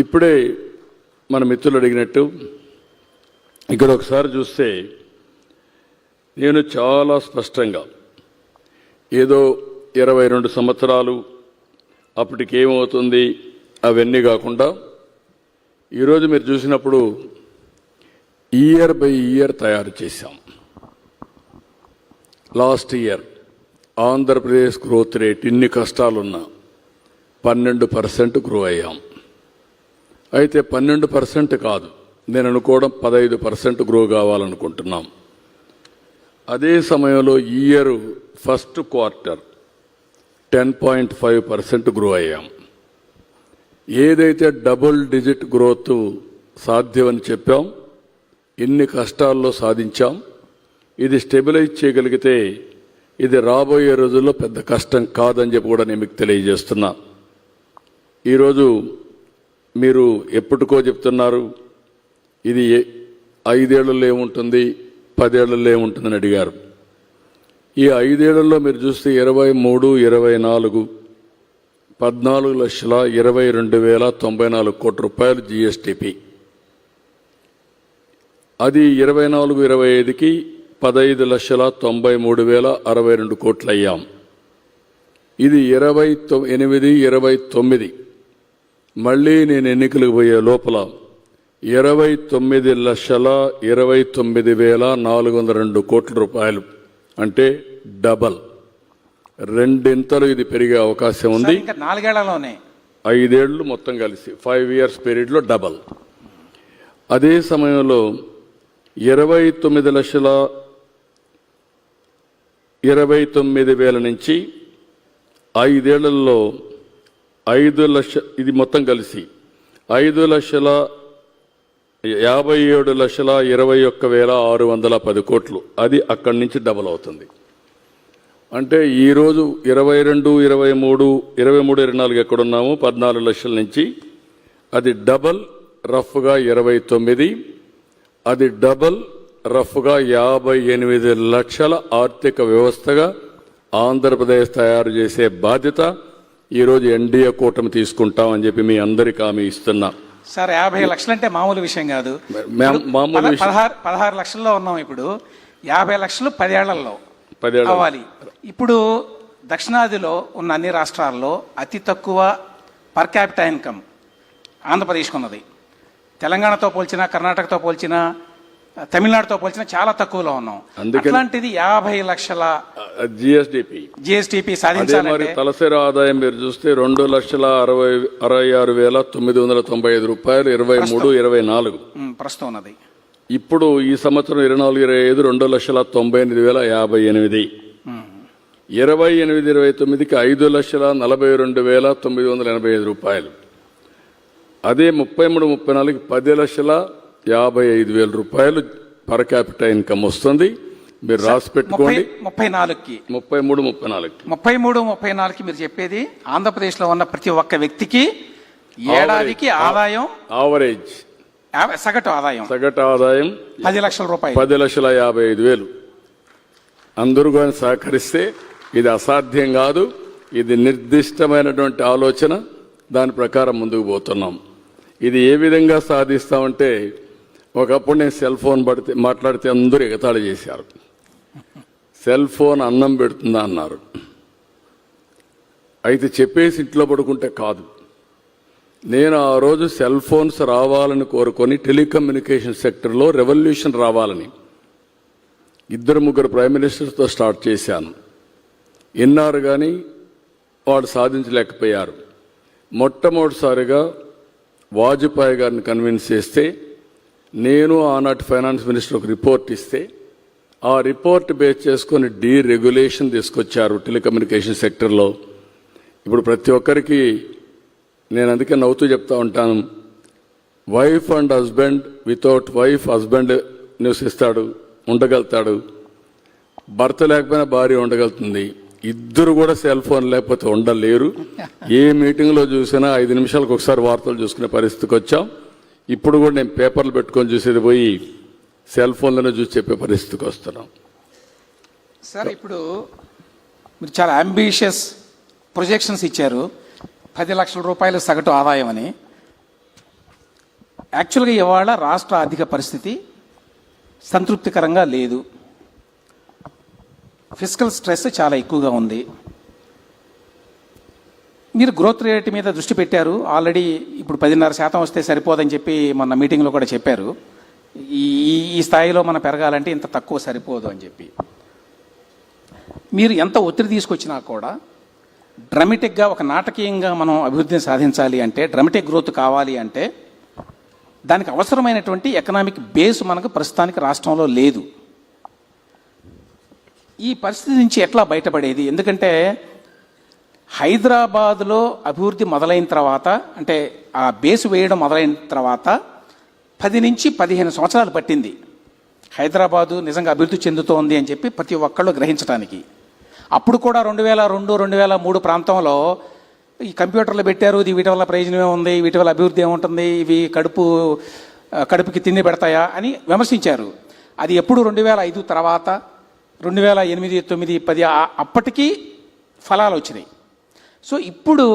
ఇప్పుడే మన మిత్రులు అడిగినట్టు ఇక్కడ ఒకసారి చూస్తే నేను చాలా స్పష్టంగా ఏదో ఇరవై రెండు సంవత్సరాలు అప్పటికి ఏమవుతుంది అవన్నీ కాకుండా ఈరోజు మీరు చూసినప్పుడు ఇయర్ బై ఇయర్ తయారు చేశాం. Last year Andhra Pradesh growth rate ఇన్ని కష్టాలున్నా పన్నెండు పర్సెంట్ గ్రో అయ్యాం. అయితే పన్నెండు పర్సెంట్ కాదు. నేను అనుకోవడం పదహైదు పర్సెంట్ గ్రో కావాలనుకుంటున్నాం. అదే సమయంలో ఈ year first quarter ten point five percent grow అయ్యాం. ఏదైతే డబుల్ డిజిట్ గ్రోత్ సాధ్యమని చెప్పాం ఇన్ని కష్టాల్లో సాధించాం. ఇది స్టెబిలైజ్ చేయగలిగితే ఇది రాబోయే రోజుల్లో పెద్ద కష్టం కాదని చెప్పి కూడా నేను మీకు తెలియజేస్తున్నా. ఈరోజు మీరు ఎప్పటికో చెప్తున్నారు ఇది ఏ- ఐదేళ్ళలో ఏముంటుంది పదేళ్ళలో ఏముంటుందని అడిగారు. ఈ ఐదేళ్ళలో మీరు చూస్తే ఇరవై మూడు ఇరవై నాలుగు పద్నాలుగు లక్షల ఇరవై రెండు వేల తొంభై నాలుగు కోట్ల రూపాయలు జిఎస్టిపి అది ఇరవై నాలుగు ఇరవై ఐదుకి పదహైదు లక్షల తొంభై మూడు వేల అరవై రెండు కోట్లు అయ్యాం ఇది ఇరవై తొ- ఎనిమిది ఇరవై తొమ్మిది. మళ్ళీ నేను ఎన్నికలకు పోయే లోపల ఇరవై తొమ్మిది లక్షల ఇరవై తొమ్మిది వేల నాలుగు వందల రెండు కోట్ల రూపాయలు. అంటే డబల్. రెండింతలు ఇది పెరిగే అవకాశం ఉంది. నాలుగేళ్ళలోనే. ఐదేళ్ళు మొత్తం కలిసి ఫైవ్ ఇయర్స్ పీరియడ్లో డబల్. అదే సమయంలో ఇరవై తొమ్మిది లక్షల ఇరవై తొమ్మిది వేల నుంచి ఐదేళ్ళలో ఐదు లక్ష ఇది మొత్తం కలిసి ఐదు లక్షల యాభై ఏడు లక్షల ఇరవై ఒక్క వేల ఆరు వందల పది కోట్లు. అది అక్కడి నుంచి డబల్ అవుతుంది. అంటే ఈరోజు ఇరవై రెండు ఇరవై మూడు ఇరవై మూడు ఇరవై నాలుగు ఎక్కడున్నాము పద్నాలుగు లక్షల నుంచి అది డబల్ రఫ్గా ఇరవై తొమ్మిది అది డబల్ రఫ్గా యాభై ఎనిమిది లక్షల ఆర్థిక వ్యవస్థగా ఆంధ్రప్రదేశ్ తయారు చేసే బాధ్యత ఈరోజు ఎన్డీఏ కూటమి తీసుకుంటామని చెప్పి మీ అందరికీ హామీ ఇస్తున్నా. సార్ యాభై లక్షలు అంటే మామూలు విషయం కాదు. మామూలు. పదహారు పదహారు లక్షల్లో ఉన్నాం ఇప్పుడు. యాభై లక్షలు పదేళ్ళలో పదేళ్ళ అవ్వాలి ఇప్పుడు దక్షిణాదిలో ఉన్న అన్ని రాష్ట్రాల్లో అతి తక్కువ పర్ క్యాపిటా ఇన్కమ్ ఆంధ్రప్రదేశ్కి ఉన్నది తెలంగాణతో పోల్చినా కర్ణాటకతో పోల్చినా తమిళనాడుతో పోల్చినా చాలా తక్కువలో ఉన్నాం. అట్లాంటిది యాభై లక్షల జిఎస్డిపి. మరి సాధించాలంటే తలసరి ఆదాయం మీరు చూస్తే రెండు లక్షల అరవై అరవై ఆరు వేల తొమ్మిది వందల తొంభై ఐదు రూపాయలు ఇరవై మూడు ఇరవై నాలుగు. ప్రస్తుతం ఉన్నది. ఇప్పుడు ఈ సంవత్సరం ఇరవై నాలుగు ఇరవై ఐదు రెండు లక్షల తొంభై ఎనిమిది వేల యాభై ఎనిమిది. ఇరవై ఎనిమిది ఇరవై తొమ్మిదికి ఐదు లక్షల నలభై రెండు వేల తొమ్మిది వందల ఎనభై ఐదు రూపాయలు. అదే ముప్పై మూడు ముప్పై నాలుగుకి పది లక్షల యాభై ఐదు వేల రూపాయలు పర్ క్యాపిటల్ ఇన్కమ్ వస్తుంది. మీరు రాసి పెట్టుకోండి. ముప్పై నాలుగుకి. ముప్పై మూడు ముప్పై నాలుగు ముప్పై మూడు ముప్పై నాలుగుకి మీరు చెప్పేది ఆంధ్రప్రదేశ్లో ఉన్న ప్రతి ఒక్క వ్యక్తికి ఏడాదికి ఆదాయం ఆవరేజ్ సగటు ఆదాయం. సగటు ఆదాయం పది లక్షల రూపాయలు. పది లక్షల యాభై ఐదు వేలు. అందరూ కానీ సహకరిస్తే ఇది అసాధ్యం కాదు. ఇది నిర్దిష్టమైనటువంటి ఆలోచన. దాని ప్రకారం ముందుకు పోతున్నాం. ఇది ఏ విధంగా సాధిస్తామంటే ఒకప్పుడు నేను సెల్ ఫోన్ పడితే మాట్లాడితే అందరూ ఎగతాళి చేశారు. సెల్ ఫోన్ అన్నం పెడుతుందా అన్నారు. అయితే చెప్పేసి ఇంట్లో పడుకుంటే కాదు. నేను ఆ రోజు సెల్ ఫోన్స్ రావాలని కోరుకొని టెలికమ్యూనికేషన్ సెక్టర్లో రెవల్యూషన్ రావాలని ఇద్దరు ముగ్గురు ప్రైమ్ మినిస్టర్స్తో స్టార్ట్ చేశాను. విన్నారు కానీ వాడు సాధించలేకపోయారు. మొట్టమొదటిసారిగా వాజ్పేయి గారిని కన్విన్స్ చేస్తే నేను ఆనాటి ఫైనాన్స్ మినిస్టర్ ఒక రిపోర్ట్ ఇస్తే ఆ రిపోర్ట్ బేస్ చేసుకొని డీ రెగ్యులేషన్ తీసుకొచ్చారు టెలికమ్యూనికేషన్ సెక్టర్లో. ఇప్పుడు ప్రతి ఒక్కరికి నేను అందుకే నవ్వుతూ చెప్తా ఉంటాను wife and husband without wife husband నివసిస్తాడు ఉండగలుగుతాడు. భర్త లేకపోయినా భార్య ఉండగలుగుతుంది. ఇద్దరు కూడా సెల్ ఫోన్ లేకపోతే ఉండలేరు. ఏ మీటింగ్లో చూసినా ఐదు నిమిషాలకు ఒకసారి వార్తలు చూసుకునే పరిస్థితికి వచ్చాం. ఇప్పుడు కూడా నేను పేపర్లు పెట్టుకొని చూసేది పోయి సెల్ ఫోన్లోనే చూసి చెప్పే పరిస్థితికి వస్తున్నాం. సార్ ఇప్పుడు మీరు చాలా అంబిషియస్ ప్రొజెక్షన్స్ ఇచ్చారు. పది లక్షల రూపాయలు సగటు ఆదాయం అని. యాక్చువల్గా ఇవాళ రాష్ట్ర ఆర్థిక పరిస్థితి సంతృప్తికరంగా లేదు. ఫిజికల్ స్ట్రెస్ చాలా ఎక్కువగా ఉంది. మీరు గ్రోత్ రేట్ మీద దృష్టి పెట్టారు. ఆల్రెడీ ఇప్పుడు పదిన్నర శాతం వస్తే సరిపోదని చెప్పి మొన్న మీటింగ్లో కూడా చెప్పారు. ఈ ఈ- స్థాయిలో మనం పెరగాలంటే ఇంత తక్కువ సరిపోదు అని చెప్పి. మీరు ఎంత ఒత్తిడి తీసుకొచ్చినా కూడా డ్రమటిక్గా ఒక నాటకీయంగా మనం అభివృద్ధిని సాధించాలి అంటే డ్రమటిక్ గ్రోత్ కావాలి అంటే దానికి అవసరమైనటువంటి ఎకనామిక్ బేస్ మనకు ప్రస్తుతానికి రాష్ట్రంలో లేదు. ఈ పరిస్థితి నుంచి ఎట్లా బయటపడేది? ఎందుకంటే హైదరాబాద్లో అభివృద్ధి మొదలైన తర్వాత అంటే ఆ బేస్ వేయడం మొదలైన తర్వాత పది నుంచి పదిహేను సంవత్సరాలు పట్టింది. హైదరాబాదు నిజంగా అభివృద్ధి చెందుతోంది అని చెప్పి ప్రతి ఒక్కళ్ళు గ్రహించడానికి అప్పుడు కూడా రెండు వేల రెండు రెండు వేల మూడు ప్రాంతంలో ఈ కంప్యూటర్లు పెట్టారు ఇది వీటి వల్ల ప్రయోజనమే ఉంది వీటి వల్ల అభివృద్ధి ఏముంటుంది ఇవి కడుపు కడుపుకి తిండి పెడతాయా అని విమర్శించారు. అది ఎప్పుడు రెండు వేల ఐదు తర్వాత రెండు వేల ఎనిమిది తొమ్మిది పది అప్పటికీ ఫలాలు వచ్చినాయి. సో ఇప్పుడు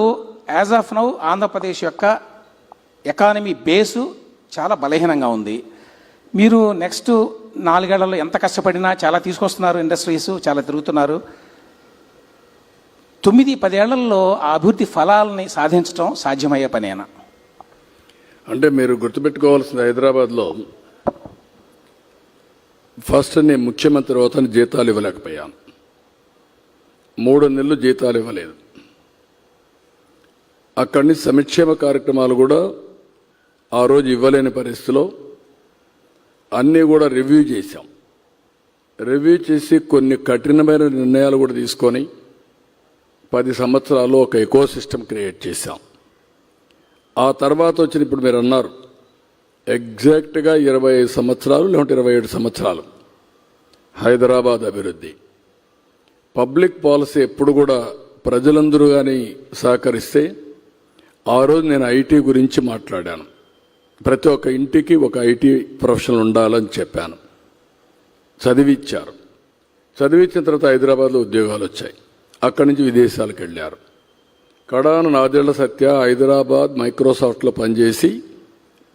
యాజ్ ఆఫ్ నౌ ఆంధ్రప్రదేశ్ యొక్క ఎకానమీ బేసు చాలా బలహీనంగా ఉంది. మీరు నెక్స్ట్ నాలుగేళ్ళలో ఎంత కష్టపడినా చాలా తీసుకొస్తున్నారు ఇండస్ట్రీస్ చాలా తిరుగుతున్నారు. తొమ్మిది పదేళ్ళలో ఆ అభివృద్ధి ఫలాలని సాధించడం సాధ్యమయ్యే పనేనా? అంటే మీరు గుర్తుపెట్టుకోవాల్సింది హైదరాబాద్లో ఫస్ట్ నేను ముఖ్యమంత్రి అవుతాను జీతాలు ఇవ్వలేకపోయాను. మూడు నెలలు జీతాలు ఇవ్వలేదు. అక్కడి నుంచి సంక్షేమ కార్యక్రమాలు కూడా ఆ రోజు ఇవ్వలేని పరిస్థితిలో అన్నీ కూడా రివ్యూ చేశాం. రివ్యూ చేసి కొన్ని కఠినమైన నిర్ణయాలు కూడా తీసుకొని పది సంవత్సరాలు ఒక ఎకో సిస్టమ్ క్రియేట్ చేశాం. ఆ తర్వాత వచ్చిన ఇప్పుడు మీరు అన్నారు ఎగ్జాక్ట్గా ఇరవై ఐదు సంవత్సరాలు లేకుంటే ఇరవై ఏడు సంవత్సరాలు హైదరాబాద్ అభివృద్ధి. పబ్లిక్ పాలసీ ఎప్పుడు కూడా ప్రజలందరూ కానీ సహకరిస్తే ఆ రోజు నేను ఐటీ గురించి మాట్లాడాను. ప్రతి ఒక్క ఇంటికి ఒక ఐటీ ప్రొఫెషనల్ ఉండాలని చెప్పాను. చదివిచ్చారు. చదివించిన తర్వాత హైదరాబాద్లో ఉద్యోగాలు వచ్చాయి. అక్కడి నుంచి విదేశాలకు వెళ్ళారు. కడాన నాదేళ్ళ సత్య హైదరాబాద్ మైక్రోసాఫ్ట్లో పనిచేసి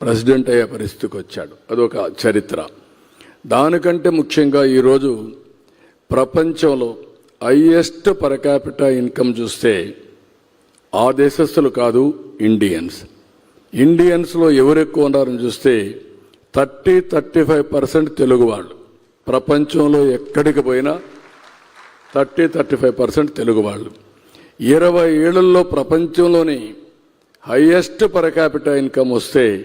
ప్రెసిడెంట్ అయ్యే పరిస్థితికి వచ్చాడు. అదొక చరిత్ర. దానికంటే ముఖ్యంగా ఈరోజు ప్రపంచంలో హైయెస్ట్ పర్ క్యాపిటల్ ఇన్కమ్ చూస్తే ఆ దేశస్తులు కాదు ఇండియన్స్ ఇండియన్స్లో ఎవరు ఎక్కువ ఉన్నారని చూస్తే thirty thirty five percent Telugu వాళ్ళు. ప్రపంచంలో ఎక్కడికి పోయినా thirty thirty five percent Telugu వాళ్ళు. ఇరవై ఏళ్ళల్లో ప్రపంచంలోని హయ్యెస్ట్ పర్ క్యాపిటల్ ఇన్కమ్ వస్తే